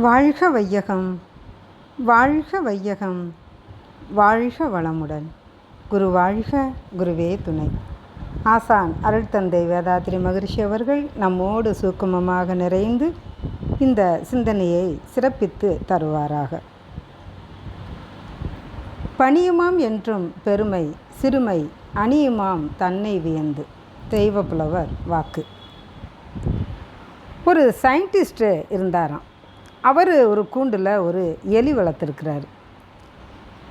வாழ்க வையகம் வாழ்க வையகம் வாழ்க வளமுடன். குரு வாழ்க குருவே துணை. ஆசான் அருள்தந்தை வேதாத்திரி மகரிஷி அவர்கள் நம்மோடு சூக்குமமாக நிறைந்து இந்த சிந்தனையை சிறப்பித்து தருவாராக. பணியுமாம் என்றும் பெருமை சிறுமை அணியுமாம் தன்னை வியந்து. தெய்வ புலவர் வாக்கு. ஒரு சயின்டிஸ்ட்டு இருந்தாராம். அவர் ஒரு கூண்டில் ஒரு எலி வளர்த்துருக்கிறாரு.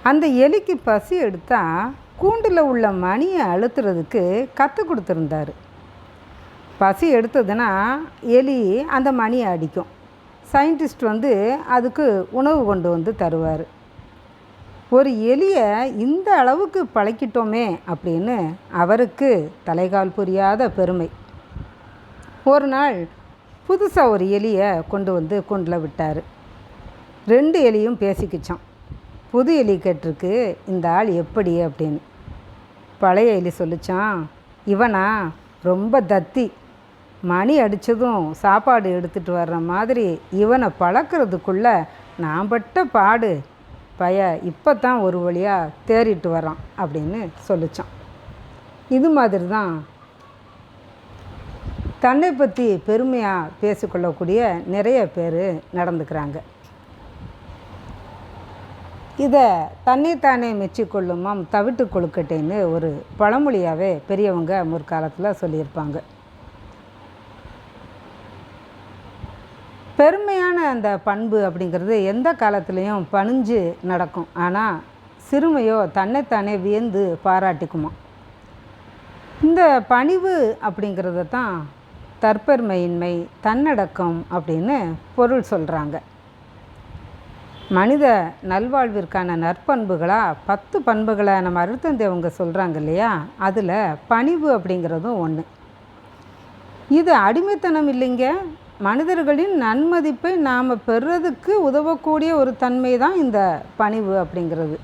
அந்த எலிக்கு பசி எடுத்தால் கூண்டில் உள்ள மணியை அழுத்துறதுக்கு கற்றுக் கொடுத்துருந்தாரு. பசி எடுத்ததுன்னா எலி அந்த மணியை அடிக்கும். சயின்டிஸ்ட் வந்து அதுக்கு உணவு கொண்டு வந்து தருவார். ஒரு எலியை இந்த அளவுக்கு பழக்கிட்டோமே அப்படின்னு அவருக்கு தலைகால் புரியாத பெருமை. ஒரு நாள் புதுசாக ஒரு எலியை கொண்டு வந்து கூண்டில் விட்டார். ரெண்டு எலியும் பேசிக்கிச்சான் புது எலி கேட்டிருக்கு இந்த ஆள் எப்படி? அப்படின்னு. பழைய எலி சொல்லிச்சான் இவனா ரொம்ப தத்தி. மணி அடித்ததும் சாப்பாடு எடுத்துகிட்டு வர்ற மாதிரி இவனை பழக்கிறதுக்குள்ளே நான் பட்ட பாடு. பய இப்போ தான் ஒரு வழியாக தேறிட்டு வரான் அப்படின்னு சொல்லிச்சான் இது மாதிரி தான் தன்னை பற்றி பெருமையாக பேசிக்கொள்ளக்கூடிய நிறைய பேர் நடந்துக்கிறாங்க. இதை தன்னைத்தானே மெச்சிக்கொள்ளுமாம் தவிட்டு கொழுக்கட்டேன்னு ஒரு பழமொழியாகவே பெரியவங்க முற்காலத்தில் சொல்லியிருப்பாங்க. பெருமையான அந்த பண்பு அப்படிங்கிறது எந்த காலத்துலேயும் பணிஞ்சு நடக்கும். ஆனால் சிறுமையோ தன்னைத்தானே வியந்து பாராட்டிக்குமா இந்த பணிவு அப்படிங்கிறத தான் தற்பெருமையின்மை தன்னடக்கம் அப்படின்னு பொருள் சொல்கிறாங்க மனித நல்வாழ்விற்கான நற்பண்புகளாக பத்து பண்புகளை நம்ம அருத்தந்தேவங்க சொல்கிறாங்க இல்லையா? அதில் பணிவு அப்படிங்கிறதும் ஒன்று இது அடிமைத்தனம் இல்லைங்க. மனிதர்களின் நன்மதிப்பை நாம் பெறுறதுக்கு உதவக்கூடிய ஒரு தன்மை தான் இந்த பணிவு அப்படிங்கிறது.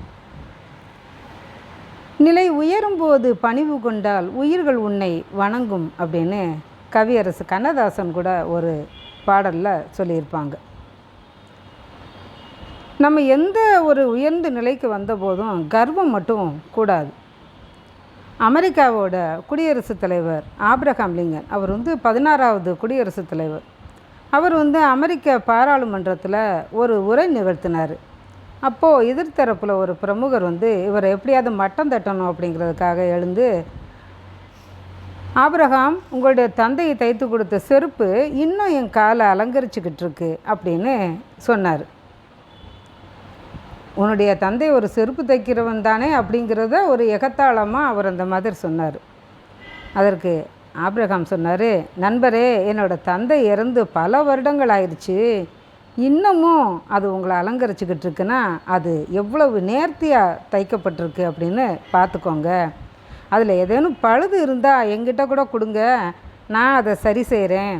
நிலை உயரும்போது பணிவு கொண்டால் உயிர்கள் உன்னை வணங்கும் அப்படின்னு கவியரசு கண்ணதாசன் கூட ஒரு பாடலில் சொல்லியிருப்பாங்க. நம்ம எந்த ஒரு உயர்ந்த நிலைக்கு வந்தபோதும் கர்வம் மட்டும் கூடாது. அமெரிக்காவோட குடியரசுத் தலைவர் ஆப்ரஹாம் லிங்கன் அவர் வந்து பதினாறாவது குடியரசுத் தலைவர். அவர் வந்து அமெரிக்க பாராளுமன்றத்தில் ஒரு உரை நிகழ்த்தினார். அப்போது எதிர்த்தரப்பில் ஒரு பிரமுகர் வந்து இவரை எப்படியாவது மட்டம் தட்டணும் அப்படிங்கிறதுக்காக எழுந்து ஆபிரகாம் உங்களுடைய தந்தையை தைத்து கொடுத்த செருப்பு இன்னும் என் காலை அலங்கரிச்சுக்கிட்டு இருக்கு அப்படின்னு சொன்னார். உன்னுடைய தந்தை ஒரு செருப்பு தைக்கிறவன் தானே அப்படிங்கிறத ஒரு எகத்தாளமாக அவர் அந்த மாதிரி சொன்னார். அதற்கு ஆப்ரஹாம் சொன்னார் நண்பரே என்னோடய தந்தை இறந்து பல வருடங்கள் ஆயிடுச்சு. இன்னமும் அது உங்களை அலங்கரிச்சுக்கிட்டு இருக்குன்னா அது எவ்வளவு நேர்த்தியாக தைக்கப்பட்டிருக்கு அப்படின்னு பார்த்துக்கோங்க. அதில் ஏதேனும் பழுது இருந்தால் எங்கிட்ட கூட கொடுங்க. நான் அதை சரி செய்கிறேன்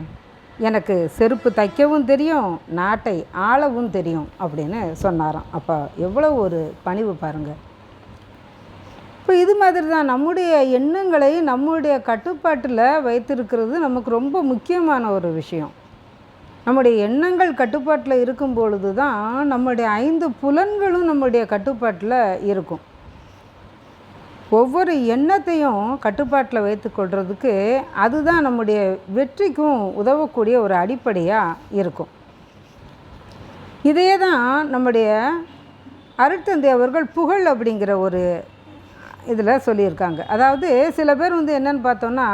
எனக்கு செருப்பு தைக்கவும் தெரியும் நாட்டை ஆளவும் தெரியும் அப்படின்னு சொன்னாராம். அப்போ எவ்வளோ ஒரு பணிவு பாருங்கள் இப்போ இது மாதிரி தான் நம்முடைய எண்ணங்களை நம்முடைய கட்டுப்பாட்டில் வைத்திருக்கிறது நமக்கு ரொம்ப முக்கியமான ஒரு விஷயம். நம்முடைய எண்ணங்கள் கட்டுப்பாட்டில் இருக்கும் பொழுது தான் நம்முடைய ஐந்து புலன்களும் நம்முடைய கட்டுப்பாட்டில் இருக்கும். ஒவ்வொரு எண்ணத்தையும் கட்டுப்பாட்டில் வைத்து கொள்றதுக்கு அதுதான் நம்முடைய வெற்றிக்கும் உதவக்கூடிய ஒரு அடிப்படையாக இருக்கும். இதே தான் நம்முடைய அருட்தந்தை அவர்கள் புகழ் அப்படிங்கிற ஒரு இதில் சொல்லியிருக்காங்க. அதாவது சில பேர் வந்து என்னென்னு பார்த்தோன்னா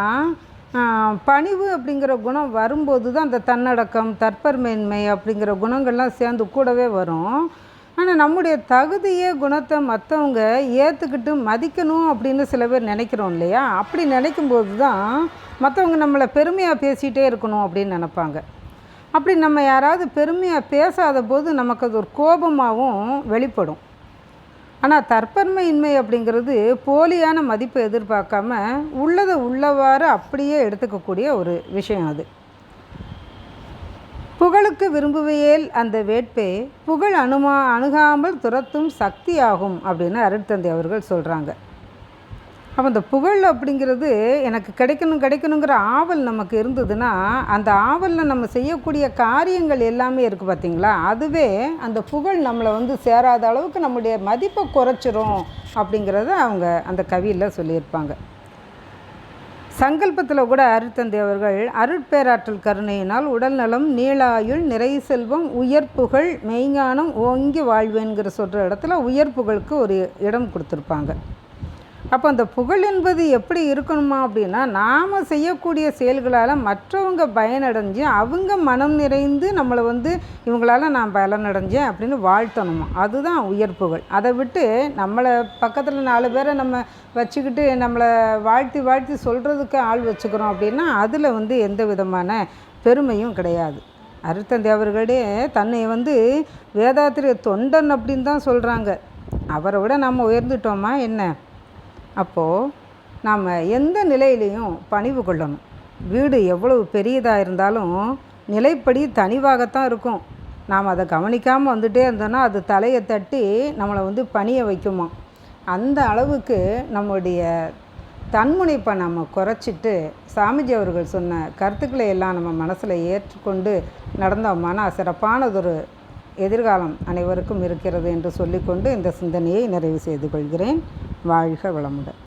பணிவு அப்படிங்கிற குணம் வரும்போது தான் அந்த தன்னடக்கம் தற்பர்மேன்மை அப்படிங்கிற குணங்கள்லாம் சேர்ந்து கூடவே வரும். ஆனால் நம்முடைய தகுதியே குணத்தை மற்றவங்க ஏற்றுக்கிட்டு மதிக்கணும் அப்படின்னு சில பேர் நினைக்கிறோம் இல்லையா? அப்படி நினைக்கும்போது தான் மற்றவங்க நம்மளை பெருமையாக பேசிகிட்டே இருக்கணும் அப்படின்னு நினப்பாங்க. அப்படி நம்ம யாராவது பெருமையாக பேசாத போது நமக்கு அது ஒரு கோபமாகவும் வெளிப்படும். ஆனால் தற்பன்மையின்மை அப்படிங்கிறது போலியான மதிப்பை எதிர்பார்க்காம உள்ளதை உள்ளவாறு அப்படியே எடுத்துக்கக்கூடிய ஒரு விஷயம் அது. புகழுக்கு விரும்புவையேல் அந்த வேட்பே புகழ் அணுமா அணுகாமல் துரத்தும் சக்தி ஆகும் அப்படின்னு அருட்தந்தை அவர்கள் சொல்கிறாங்க அப்போ இந்த புகழ் அப்படிங்கிறது எனக்கு கிடைக்கணும் கிடைக்கணுங்கிற ஆவல் நமக்கு இருந்ததுன்னா அந்த ஆவலில் நம்ம செய்யக்கூடிய காரியங்கள் எல்லாமே இருக்குது பார்த்தீங்களா அதுவே அந்த புகழ் நம்மளை வந்து சேராத அளவுக்கு நம்முடைய மதிப்பை குறைச்சிரும் அப்படிங்கிறத அவங்க அந்த கவியில் சொல்லியிருப்பாங்க. சங்கல்பத்தில் கூட அருட்தந்தை அவர்கள் அருட்பேராற்றல் கருணையினால் உடல்நலம் நீளாயுள் நிறை செல்வம் உயர் புகழ் மெய்ஞானம் ஓங்கி வாழ்வேங்கிற சொல்கிற இடத்துல உயர் புகழுக்கு ஒரு இடம் கொடுத்துருப்பாங்க. அப்போ அந்த புகழ் என்பது எப்படி இருக்கணுமா அப்படின்னா நாம் செய்யக்கூடிய செயல்களால் மற்றவங்க பயனடைஞ்சு அவங்க மனம் நிறைந்து நம்மளை வந்து இவங்களால் நான் பலனடைஞ்சேன் அப்படின்னு வாழ்த்தணுமா? அதுதான் உயர் புகழ். அதை விட்டு நம்மளை பக்கத்தில் நாலு பேரை நம்ம வச்சுக்கிட்டு நம்மளை வாழ்த்தி வாழ்த்தி சொல்கிறதுக்கு ஆள் வச்சுக்கிறோம் அப்படின்னா அதில் வந்து எந்த விதமான பெருமையும் கிடையாது. அருத்தந்தி அவர்களே தன்னை வந்து வேதாத்திரிய தொண்டன் அப்படின்னு தான் சொல்கிறாங்க அவரை விட நம்ம உயர்ந்துட்டோமா என்ன? அப்போது நாம் எந்த நிலையிலையும் பணிவு கொள்ளணும். வீடு எவ்வளவு பெரியதாக இருந்தாலும் நிலைப்படி தனிவாகத்தான் இருக்கும். நாம் அதை கவனிக்காமல் வந்துட்டே இருந்தோன்னா அது தலையை தட்டி நம்மளை வந்து பணிய வைக்குமா? அந்த அளவுக்கு நம்முடைய தன்முனைப்பை நம்ம குறைச்சிட்டு சாமிஜி அவர்கள் சொன்ன கருத்துக்களை எல்லாம் நம்ம மனசில் ஏற்றுக்கொண்டு நடந்தோம்னா சிறப்பானதொரு எதிர்காலம் அனைவருக்கும் இருக்கிறது என்று சொல்லிக்கொண்டு இந்த சிந்தனையை நிறைவு செய்து கொள்கிறேன். வாழ்க வளமுடன்.